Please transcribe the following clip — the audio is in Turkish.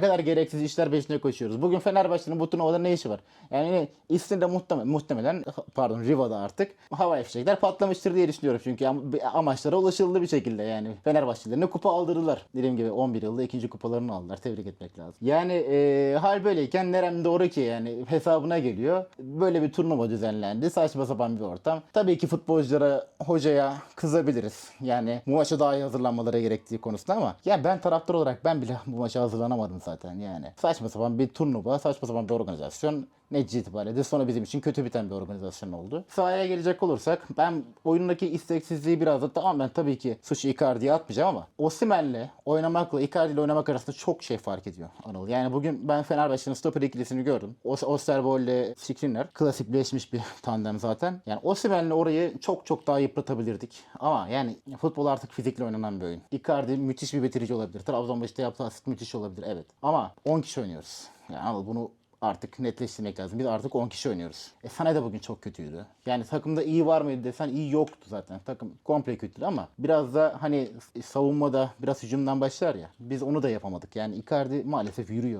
Ne kadar gereksiz işler peşine koşuyoruz. Bugün Fenerbahçe'nin bu turnuvada ne işi var? Yani İstin'de muhtemelen, muhtemelen pardon Riva'da artık hava fişekler patlamıştır diye düşünüyorum. Çünkü amaçlara ulaşıldı bir şekilde yani. Fenerbahçelilerine kupa aldırdılar. Dediğim gibi 11 yılda ikinci kupalarını aldılar. Tebrik etmek lazım. Yani e, hal böyleyken nerem doğru ki yani hesabına geliyor. Böyle bir turnuva düzenlendi. Saçma sapan bir ortam. Tabii ki futbolculara, hocaya kızabiliriz. Yani bu maça daha iyi hazırlanmaları gerektiği konusunda ama ya ben taraftar olarak ben bile bu maça hazırlanamadım yani. Saçma sapan bir turnuva, saçma sapan bir organizasyon netice itibariyle sonra bizim için kötü biten bir organizasyon oldu. Sahaya gelecek olursak ben oyundaki isteksizliği biraz da tamamen tabii ki suçu Icardi'ye atmayacağım ama Osimhen'le oynamakla Icardi oynamak arasında çok şey fark ediyor Anıl. Yani bugün ben Fenerbahçe'nin stoper ikilisini gördüm. Os Osterwold ile Skriniar klasikleşmiş bir tandem zaten. Yani Osimhen'le orayı çok çok daha yıpratabilirdik. Ama yani futbol artık fizikle oynanan bir oyun. Icardi müthiş bir bitirici olabilir. Trabzon'da yaptığı asist müthiş olabilir. Evet. Ama 10 kişi oynuyoruz. Yani bunu artık netleştirmek lazım. Biz artık 10 kişi oynuyoruz. E Sané de bugün çok kötüydü. Yani takımda iyi var mıydı desen iyi yoktu zaten. Takım komple kötüydü ama biraz da hani savunmada biraz hücumdan başlar ya. Biz onu da yapamadık. Yani Icardi maalesef yürüyor.